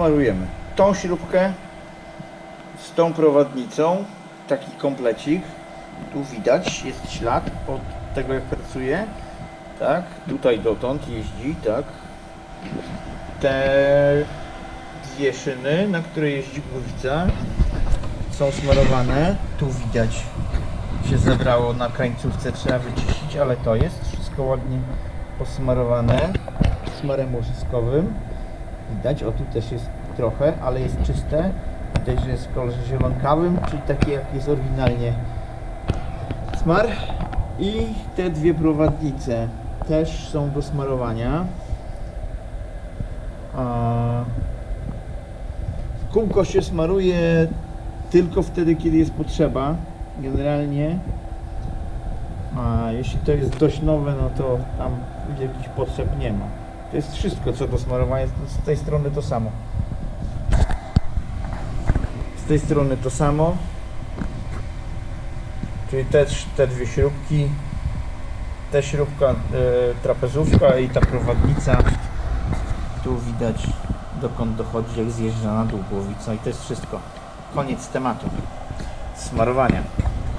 smarujemy tą śrubkę z tą prowadnicą, taki komplecik. Tu widać, jest ślad od tego jak pracuje. Tak, tutaj dotąd jeździ, tak. Te dwie szyny, na które jeździ głowica, są smarowane. Tu widać się zebrało na krańcówce, trzeba wyczyścić, ale to jest wszystko ładnie posmarowane smarem łożyskowym. Widać, o tu też jest trochę, ale jest czyste. Widać, że jest w kolorze zielonkawym, czyli taki jak jest oryginalnie smar. I te dwie prowadnice też są do smarowania. Kółko się smaruje tylko wtedy, kiedy jest potrzeba. Generalnie. A jeśli to jest dość nowe, no to tam jakichś potrzeb nie ma. To jest wszystko co do smarowania. Z tej strony to samo. Z tej strony to samo. Czyli też te dwie śrubki. Ta śrubka e, trapezówka i ta prowadnica. Tu widać dokąd dochodzi jak zjeżdża na dół głowica i to jest wszystko. Koniec tematu. Smarowania.